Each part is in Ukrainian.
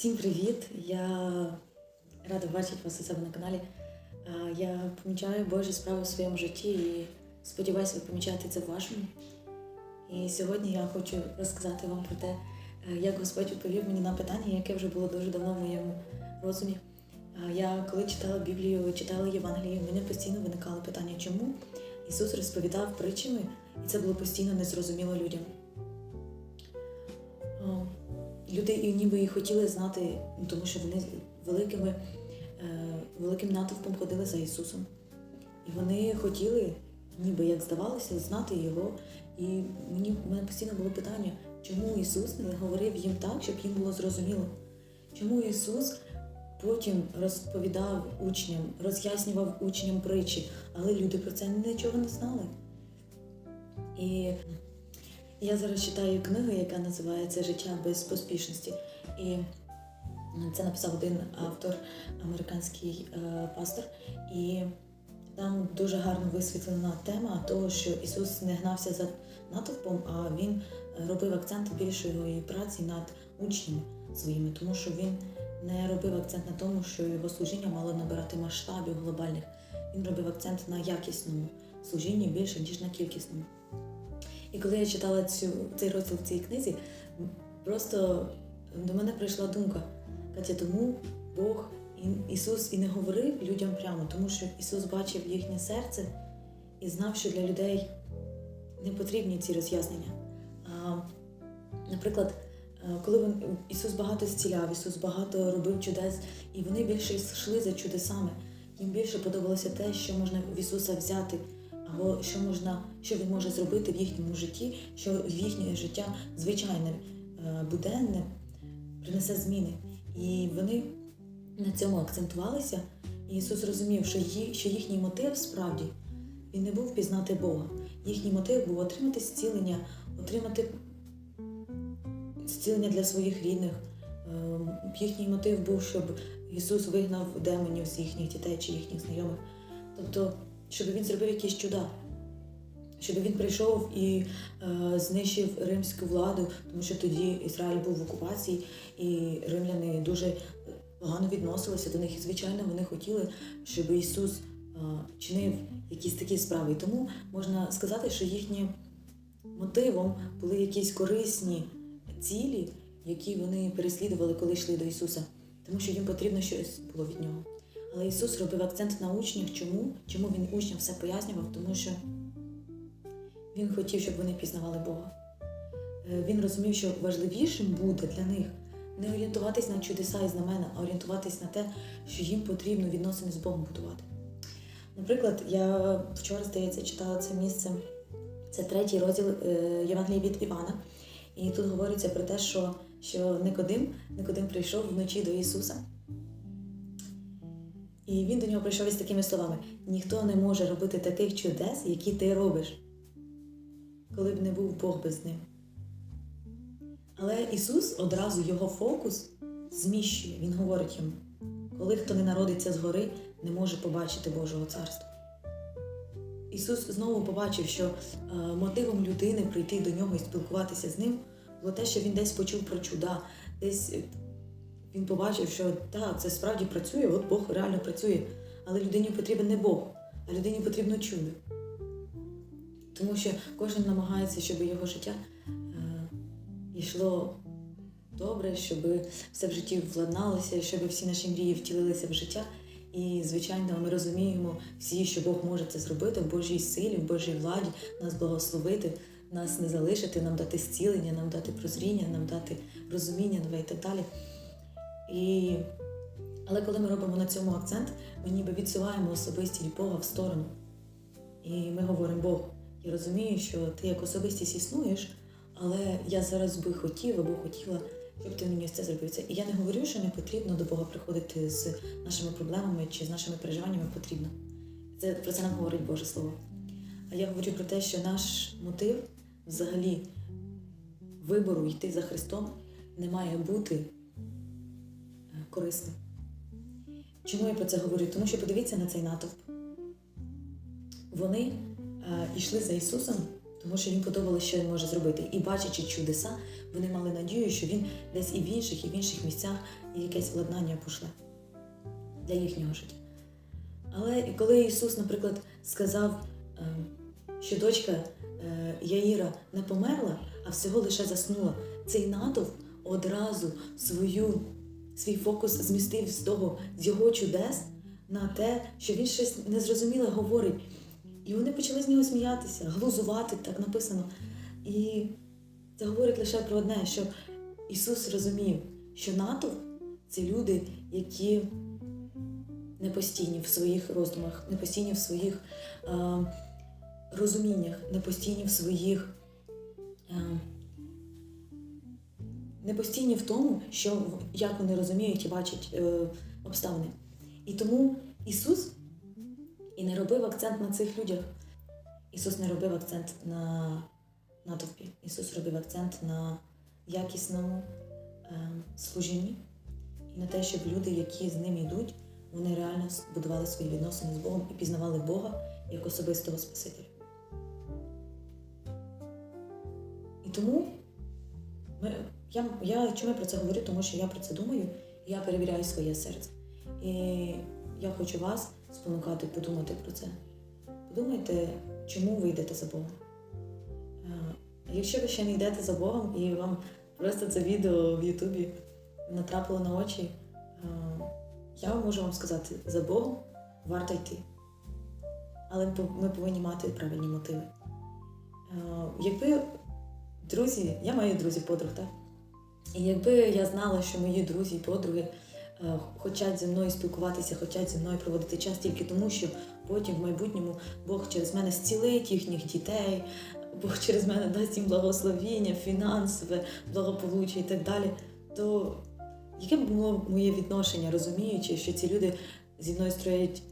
Всім привіт! Я рада бачити вас у себе на каналі. Я помічаю Божі справи в своєму житті і сподіваюся, ви помічаєте це в вашому. І сьогодні я хочу розказати вам про те, е, як Господь відповів мені на питання, яке вже було дуже давно в моєму розумі. Я коли читала Біблію, читала Євангелію, мене постійно виникало питання, чому Ісус розповідав притчами, і це було постійно незрозуміло людям. Люди ніби хотіли знати, тому що вони великими, е, великим натовпом ходили за Ісусом. І вони хотіли, ніби як здавалося, знати Його. І мені в мене постійно було питання, чому Ісус не говорив їм так, щоб їм було зрозуміло? Чому Ісус потім розповідав учням, роз'яснював учням притчі, але люди про це нічого не знали. І я зараз читаю книгу, яка називається Життя без поспішності. І це написав один автор, американський е, пастор. І там дуже гарно висвітлена тема того, що Ісус не гнався за натовпом, а Він робив акцент більшої праці над учнями своїми, тому що він не робив акцент на тому, що його служіння мало набирати масштабів глобальних. Він робив акцент на якісному служінні більше, ніж на кількісному. І коли я читала цю, цей розділ в цій книзі, просто до мене прийшла думка, Катя, тому Бог Ісус і не говорив людям прямо, тому що Ісус бачив їхнє серце і знав, що для людей не потрібні ці роз'яснення. А, наприклад, коли він, Ісус багато зціляв, Ісус багато робив чудес, і вони більше йшли за чудесами. Їм більше подобалося те, що можна в Ісуса взяти або що можна, що він може зробити в їхньому житті, що в їхнє життя звичайне, е, буденне принесе зміни. І вони на цьому акцентувалися. І Ісус розумів, що, ї, що їхній мотив справді він не був пізнати Бога. Їхній мотив був отримати зцілення, отримати зцілення для своїх рідних. Е, Їхній мотив був, щоб Ісус вигнав демонів з їхніх дітей чи їхніх знайомих. Тобто щоб він зробив якісь чуда, щоб він прийшов і е, знищив римську владу, тому що тоді Ізраїль був в окупації, і римляни дуже погано відносилися до них. І, звичайно, вони хотіли, щоб Ісус е, чинив якісь такі справи. І тому можна сказати, що їхнім мотивом були якісь корисні цілі, які вони переслідували, коли йшли до Ісуса, тому що їм потрібно щось було від нього. Але Ісус робив акцент на учнях. Чому? Чому Він учням все пояснював? Тому що Він хотів, щоб вони пізнавали Бога. Е, Він розумів, що важливішим буде для них не орієнтуватись на чудеса і знамена, а орієнтуватись на те, що їм потрібно відносини з Богом будувати. Наприклад, я вчора, здається, читала це місце, це третій розділ е, Євангелії від Івана. І тут говориться про те, що, що Никодим, Никодим прийшов вночі до Ісуса. І він до нього прийшов із такими словами: ніхто не може робити таких чудес, які ти робиш, коли б не був Бог без ним. Але Ісус одразу його фокус зміщує. Він говорить йому: коли хто не народиться згори, не може побачити Божого царства. Ісус знову побачив, що е, мотивом людини прийти до нього і спілкуватися з ним було те, що він десь почув про чуда, десь він побачив, що так, це справді працює, от Бог реально працює. Але людині потрібен не Бог, а людині потрібно чудо. Тому що кожен намагається, щоб його життя е, йшло добре, щоб все в житті владналося, щоб всі наші мрії втілилися в життя. І, звичайно, ми розуміємо всі, що Бог може це зробити в Божій силі, в Божій владі, нас благословити, нас не залишити, нам дати зцілення, нам дати прозріння, нам дати розуміння нове і так далі. І... Але коли ми робимо на цьому акцент, ми ніби відсуваємо особистість Бога в сторону. І ми говоримо, Бог, я розумію, що ти як особистість існуєш, але я зараз би хотів або хотіла, щоб ти мені це зробив. І я не говорю, що не потрібно до Бога приходити з нашими проблемами чи з нашими переживаннями потрібно. Це, Про це нам говорить Боже Слово. А я говорю про те, що наш мотив взагалі вибору йти за Христом не має бути корисним. Чому я про це говорю? Тому що подивіться на цей натовп. Вони е, йшли за Ісусом тому що їм подобалося, що він може зробити. І бачачи чудеса, вони мали надію, що він десь і в інших, і в інших місцях і якесь владнання пошле для їхнього життя. Але коли Ісус, наприклад, сказав, е, що дочка е, Яїра не померла, а всього лише заснула, цей натовп одразу свою, свій фокус змістив з того, з його чудес на те, що він щось незрозуміле говорить. І вони почали з нього сміятися, глузувати, так написано. І це говорить лише про одне, що Ісус розумів, що натовп це люди, які не постійні в своїх роздумах, не постійні в своїх е, розуміннях, не постійні в своїх. Не постійні в тому, що як вони розуміють і бачать е, обставини. І тому Ісус і не робив акцент на цих людях. Ісус не робив акцент на натовпі. Ісус робив акцент на якісному е, служінні і на те, щоб люди, які з ним йдуть, вони реально будували свої відносини з Богом і пізнавали Бога як особистого Спасителя. І тому ми, я, я чому я про це говорю? Тому що я про це думаю, і я перевіряю своє серце. І я хочу вас спонукати подумати про це. Подумайте, чому ви йдете за Богом. Е, Якщо ви ще не йдете за Богом і вам просто це відео в Ютубі натрапило на очі, е, я можу вам сказати, за Богом варто йти. Але ми повинні мати правильні мотиви. Е, Якби друзі, я маю друзів подруг, так? І якби я знала, що мої друзі і подруги е, хочуть зі мною спілкуватися, хочуть зі мною проводити час тільки тому, що потім в майбутньому Бог через мене зцілить їхніх дітей, Бог через мене дасть їм благословіння, фінансове, благополуччя і так далі, то яке б було моє відношення, розуміючи, що ці люди зі мною строять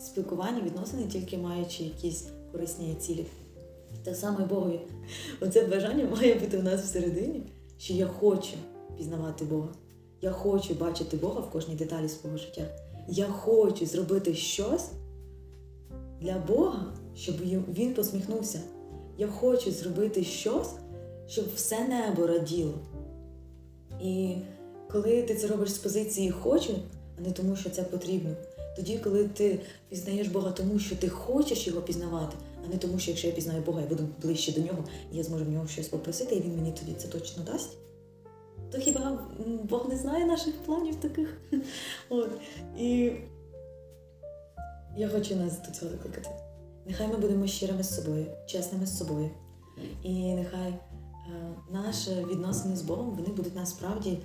спілкування, відносини, тільки маючи якісь корисні цілі. Так само і Богові. Оце бажання має бути у нас всередині, що я хочу пізнавати Бога. Я хочу бачити Бога в кожній деталі свого життя. Я хочу зробити щось для Бога, щоб він посміхнувся. Я хочу зробити щось, щоб все небо раділо. І коли ти це робиш з позиції хочу, а не тому, що це потрібно, тоді, коли ти пізнаєш Бога тому, що ти хочеш його пізнавати, а не тому, що якщо я пізнаю Бога, я буду ближче до нього, і я зможу в нього щось попросити, і він мені тоді це точно дасть. То хіба Бог не знає наших планів таких? От. І я хочу нас до цього викликати. Нехай ми будемо щирими з собою, чесними з собою. І нехай е, наші відносини з Богом вони будуть насправді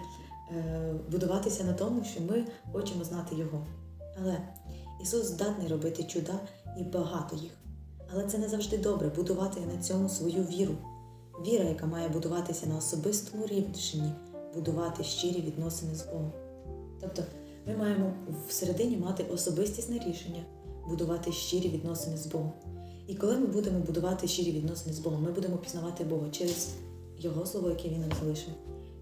е, будуватися на тому, що ми хочемо знати Його. Але Ісус здатний робити чуда і багато їх. Але це не завжди добре будувати на цьому свою віру. Віра, яка має будуватися на особистому рівні, будувати щирі відносини з Богом. Тобто ми маємо всередині мати особистісне рішення, будувати щирі відносини з Богом. І коли ми будемо будувати щирі відносини з Богом, ми будемо пізнавати Бога через Його слово, яке Він нам залишив,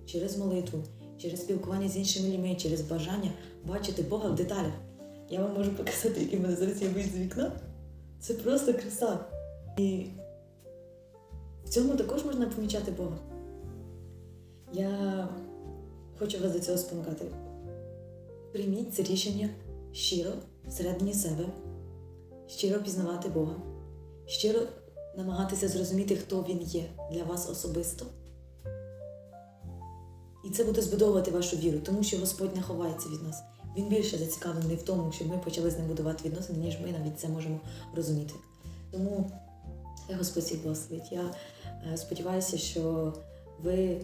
через молитву, через спілкування з іншими людьми, через бажання бачити Бога в деталях. Я вам можу показати, в мене зараз є вид з вікна. Це просто краса. І в цьому також можна помічати Бога. Я хочу вас до цього спонукати. Прийміть це рішення щиро всередині себе, щиро пізнавати Бога, щиро намагатися зрозуміти, хто Він є для вас особисто. І це буде збудовувати вашу віру, тому що Господь не ховається від нас. Він більше зацікавлений в тому, щоб ми почали з ним будувати відносини, ніж ми навіть це можемо розуміти. Тому хай Господь благословить. Я е, сподіваюся, що ви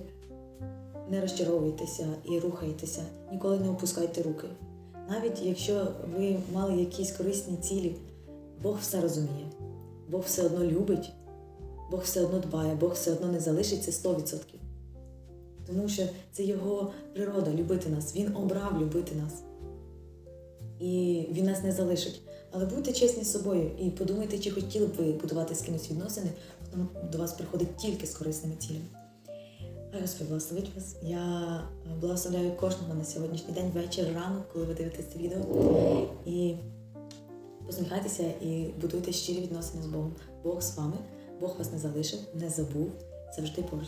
не розчаровуєтеся і рухаєтеся, ніколи не опускайте руки. Навіть якщо ви мали якісь корисні цілі, Бог все розуміє, Бог все одно любить, Бог все одно дбає, Бог все одно не залишиться 100%. Тому що це його природа любити нас. Він обрав любити нас. І він нас не залишить. Але будьте чесні з собою і подумайте, чи хотіли б ви будувати з кимось відносини, хто до вас приходить тільки з корисними цілями. Хай Господь благословить вас. Я благословляю кожного на сьогоднішній день, вечір, ранок, коли ви дивитесь це відео. І посміхайтеся і будуйте щирі відносини з Богом. Бог з вами, Бог вас не залишив, не забув, завжди поруч.